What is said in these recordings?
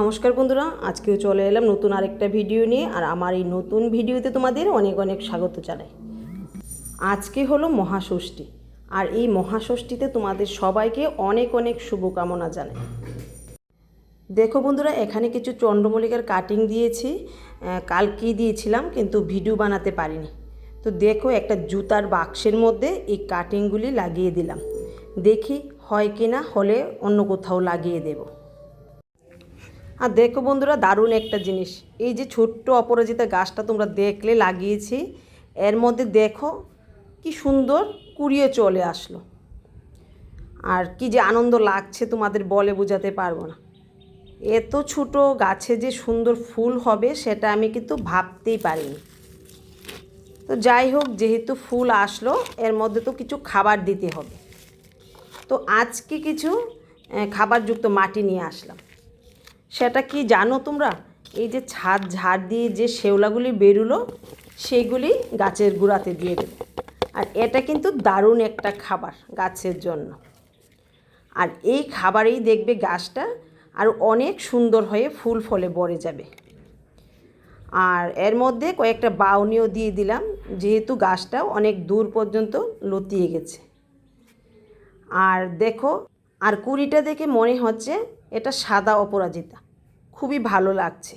নমস্কার বন্ধুরা, আজকেও চলে এলাম নতুন আরেকটা ভিডিও নিয়ে, আর আমার এই নতুন ভিডিওতে তোমাদের অনেক অনেক স্বাগত জানাই। আজকে হলো মহাষষ্ঠী, আর এই মহাষষ্ঠীতে তোমাদের সবাইকে অনেক অনেক শুভকামনা জানাই। দেখো বন্ধুরা, এখানে কিছু চন্দ্রমল্লিকার কাটিং দিয়েছি কালকেই দিয়েছিলাম কিন্তু ভিডিও বানাতে পারিনি। তো দেখো একটা জুতার বাক্সের মধ্যে এই কাটিংগুলি লাগিয়ে দিলাম। দেখি হয় কি না হলে অন্য কোথাও লাগিয়ে দেবো। আর দেখো বন্ধুরা, দারুণ একটা জিনিস। এই যে ছোট্ট অপরাজিতা গাছটা তোমরা দেখলে, লাগিয়েছি, এর মধ্যে দেখো কি সুন্দর কুড়িয়ে চলে আসলো। আর কি যে আনন্দ লাগছে তোমাদের বলে বোঝাতে পারব না। এত ছোট গাছে যে সুন্দর ফুল হবে, সেটা আমি কিন্তু ভাবতেই পারিনি। তো যাই হোক, যেহেতু ফুল আসলো, এর মধ্যে তো কিছু খাবার দিতে হবে। তো আজকে কিছু খাবারযুক্ত মাটি নিয়ে আসলাম। সেটা কি জানো তোমরা? এই যে ছাদ ঝাড় দিয়ে যে শেওলাগুলি বেরুলো, সেগুলি গাছের গুঁড়াতে দিয়ে দেবে। আর এটা কিন্তু দারুণ একটা খাবার গাছের জন্য। আর এই খাবারেই দেখবে গাছটা আর অনেক সুন্দর হয়ে ফুল ফলে ভরে যাবে। আর এর মধ্যে কয়েকটা বাউনিও দিয়ে দিলাম, যেহেতু গাছটাও অনেক দূর পর্যন্ত লতিয়ে গেছে। আর দেখো, আর কুড়িটা দেখে মনে হচ্ছে এটা সাদা অপরাজিতা। খুবই ভালো লাগছে।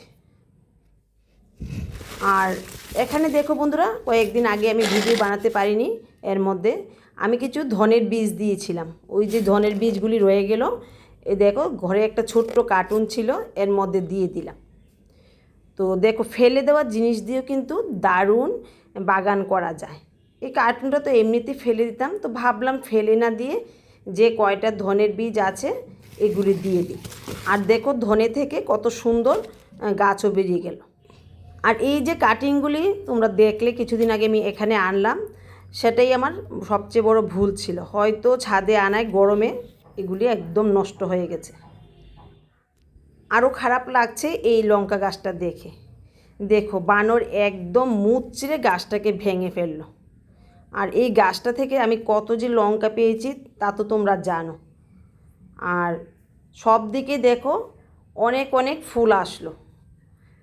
আর এখানে দেখো বন্ধুরা, কয়েকদিন আগে আমি ভিডিও বানাতে পারিনি এর মধ্যে। আমি কিছু ধনের বীজ দিয়েছিলাম। ওই যে ধনের বীজগুলি রয়ে গেল, এ দেখো ঘরে একটা ছোট্ট কার্টুন ছিল, এর মধ্যে দিয়ে দিলাম। তো দেখো, ফেলে দেওয়া জিনিস দিয়েও কিন্তু দারুণ বাগান করা যায়। এই কার্টুনটা তো এমনিতেই ফেলে দিতাম, তো ভাবলাম ফেলে না দিয়ে যে কয়টা ধনের বীজ আছে এগুলি দিয়ে দিই। আর দেখো ধনে থেকে কত সুন্দর গাছও বেরিয়ে গেল। আর এই যে কাটিংগুলি তোমরা দেখলে কিছুদিন আগে আমি এখানে আনলাম, সেটাই আমার সবচেয়ে বড় ভুল ছিল। হয়তো ছাদে আনায় গরমে এগুলি একদম নষ্ট হয়ে গেছে। আরও খারাপ লাগছে এই লঙ্কা গাছটা দেখে। দেখো বানর একদম মুচড়ে গাছটাকে ভেঙে ফেলল। আর এই গাছটা থেকে আমি কত যে লঙ্কা পেয়েছি, তা তো তোমরা জানো। আর সব দিকে দেখো অনেক অনেক ফুল আসলো।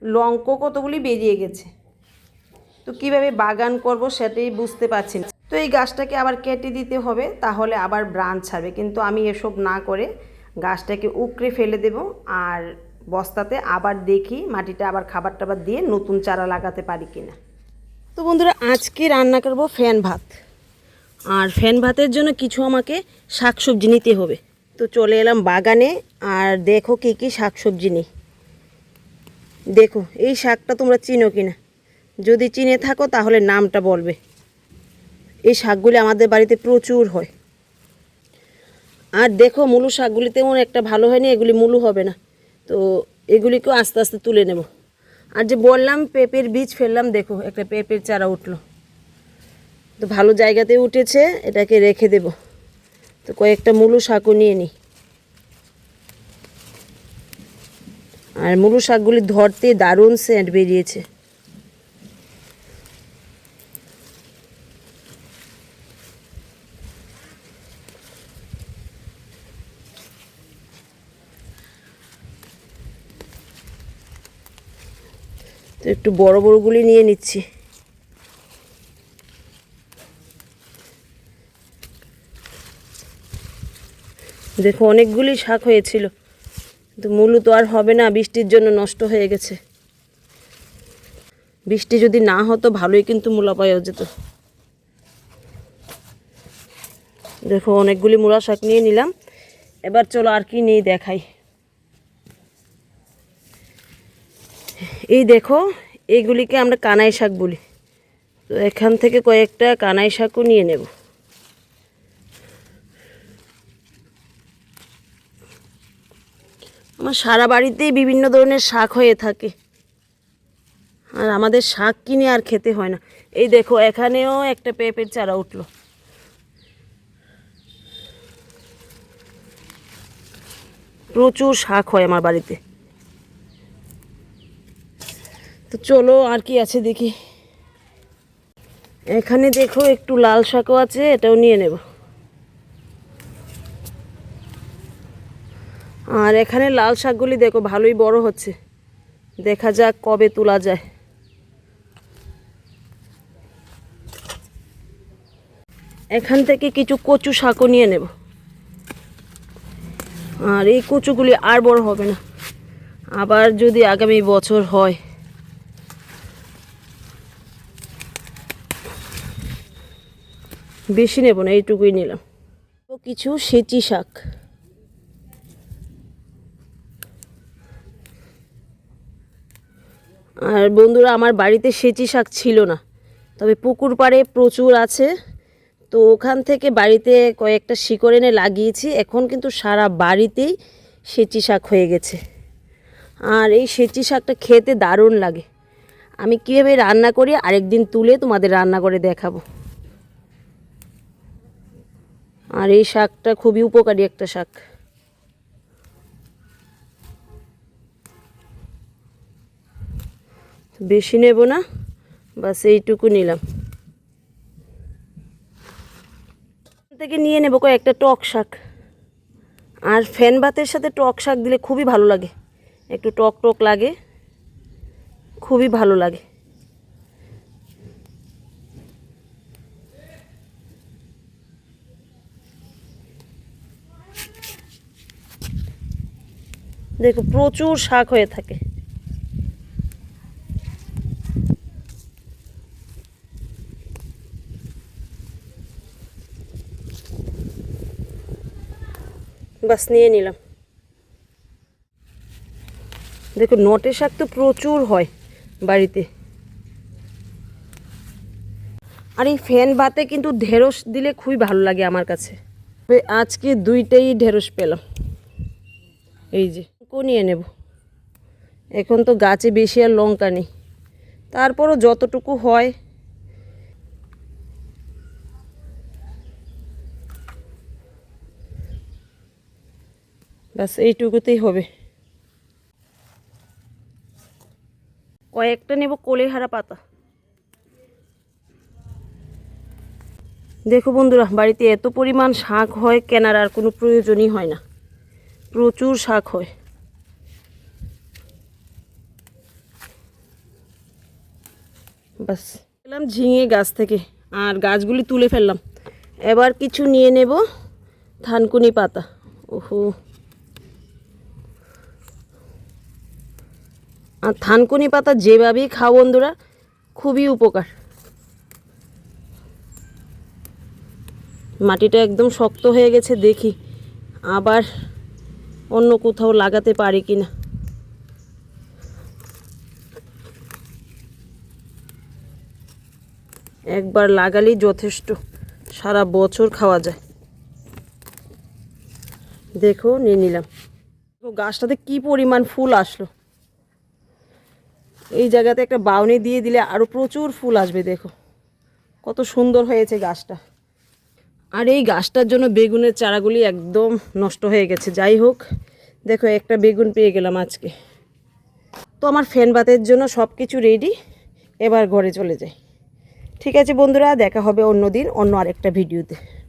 লঙ্কা কতগুলি বেরিয়ে গেছে। তো কীভাবে বাগান করব সেটাই বুঝতে পারছি না। তো এই গাছটাকে আবার কেটে দিতে হবে, তাহলে আবার ব্রাঞ্চ ছাড়বে। কিন্তু আমি এসব না করে গাছটাকে উকড়ে ফেলে দেব আর বস্তাতে আবার দেখি মাটিটা আবার খাবার টাবার দিয়ে নতুন চারা লাগাতে পারি কিনা। তো বন্ধুরা, আজকে রান্না করব ফ্যান ভাত। আর ফ্যান ভাতের জন্য কিছু আমাকে শাকসবজি নিতে হবে। তো চলে এলাম বাগানে, আর দেখো কী কী শাকসবজি নেই। দেখো, এই শাকটা তোমরা চিনো কিনা? যদি চিনে থাকো, তাহলে নামটা বলবে। এই শাকগুলি আমাদের বাড়িতে প্রচুর হয়। আর দেখো, মুলু শাকগুলি তেমন একটা ভালো হয়নি, এগুলি মুলু হবে না। তো এগুলিকেও আস্তে আস্তে তুলে নেব। আর যে বললাম, পেঁপের বীজ ফেললাম, দেখো, একটা পেঁপের চারা উঠল। তো ভালো জায়গাতে উঠেছে, এটাকে রেখে দেব। তো কয়েকটা মুলু শাকও নিয়ে নিই আর মুলু শাকগুলি ধরতে দারুণ সেন্ট বেরিয়েছে। তো একটু বড় বড়গুলি নিয়ে নিচ্ছি। দেখো, অনেকগুলি শাক হয়েছিল। কিন্তু মূলু তো আর হবে না, বৃষ্টির জন্য নষ্ট হয়ে গেছে। বৃষ্টি যদি না হতো, ভালোই কিন্তু মূলা পাওয়া যেত। দেখো, অনেকগুলি মূলা শাক নিয়ে নিলাম। এবার চলো আর কি নিয়ে দেখাই। এই দেখো, এইগুলিকে আমরা কানাই শাক বলি। তো এখান থেকে কয়েকটা কানাই শাকও নিয়ে নেব। আমার সারা বাড়িতেই বিভিন্ন ধরনের শাক হয়ে থাকে। আর আমাদের শাক কিনে আর খেতে হয় না। এই দেখো, এখানেও একটা পেঁপের চারা উঠল। প্রচুর শাক হয় আমার বাড়িতে। তো চলো আর কি আছে দেখি। এখানে দেখো একটু লাল শাকও আছে, এটাও নিয়ে নেব। আর এখানে লাল শাকগুলি দেখো, ভালোই বড় হচ্ছে। দেখা যাক কবে তোলা যায়। এখান থেকে কিছু কচু শাকও নিয়ে নেব। আর এই কচুগুলি আর বড় হবে না। আবার যদি আগামী বছর হয়। বেশি নেব না, এইটুকুই নিলাম। কিছু সেচি শাক। আর বন্ধুরা, আমার বাড়িতে সেচি শাক ছিল না। তবে পুকুর পাড়ে প্রচুর আছে। তো ওখান থেকে বাড়িতে কয়েকটা শিকড় এনে লাগিয়েছি। এখন কিন্তু সারা বাড়িতেই সেচি শাক হয়ে গেছে। আর এই সেচি শাকটা খেতে দারুণ লাগে। আমি কীভাবে রান্না করি, আরেকদিন তুলে তোমাদের রান্না করে দেখাবো। আর এই শাকটা খুবই উপকারী একটা শাক। বেশি নেব না, বাস এইটুকু নিলাম। থেকে নিয়ে নেব কয়েকটা টক শাক। আর ফ্যান ভাতের সাথে টক শাক দিলে খুবই ভালো লাগে। একটু টক টক লাগে, খুবই ভালো লাগে। দেখো প্রচুর শাক হয়ে থাকে। বাস নিয়ে নিলাম। দেখো নটে শাক তো প্রচুর হয় বাড়িতে। আর এই ফ্যান ভাতে কিন্তু ঢেঁড়স দিলে খুবই ভালো লাগে আমার কাছে। আজকে দুইটাই ঢেঁড়স পেলাম। এই যে নিয়ে নেব। এখন তো গাছে বেশি আর লঙ্কা নেই। তারপরও যতটুকু হয় ব্যাস এইটুকুতেই হবে। কয়েকটা নেব কোলেহারা পাতা। দেখো বন্ধুরা বাড়িতে এত পরিমাণ শাক হয় কেনার আর কোনো প্রয়োজনই হয় না। প্রচুর শাক হয়। বাস এলাম ঝিঙে গাছ থেকে আর গাছগুলি তুলে ফেললাম। এবার কিছু নিয়ে নেব থানকুনি পাতা। ওহো। আর থানকুনি পাতা যেভাবেই খাও বন্ধুরা, খুবই উপকার। মাটিটা একদম শক্ত হয়ে গেছে, দেখি আবার অন্য কোথাও লাগাতে পারি কি না একবার লাগালেই যথেষ্ট, সারা বছর খাওয়া যায়। দেখো, নিয়ে নিলাম। গাছটাতে কি পরিমাণ ফুল আসলো। এই জায়গাতে একটা বাউনি দিয়ে দিলে আরও প্রচুর ফুল আসবে, দেখো। কত সুন্দর হয়েছে গাছটা। আর এই গাছটার জন্য বেগুনের চারাগুলি একদম নষ্ট হয়ে গেছে। যাই হোক, দেখো, একটা বেগুন পেয়ে গেলাম আজকে। তো আমার ফ্যান বাতের জন্য সব কিছু রেডি এবার ঘরে চলে যাই। ঠিক আছে বন্ধুরা, দেখা হবে অন্য দিন অন্য আরেকটা ভিডিওতে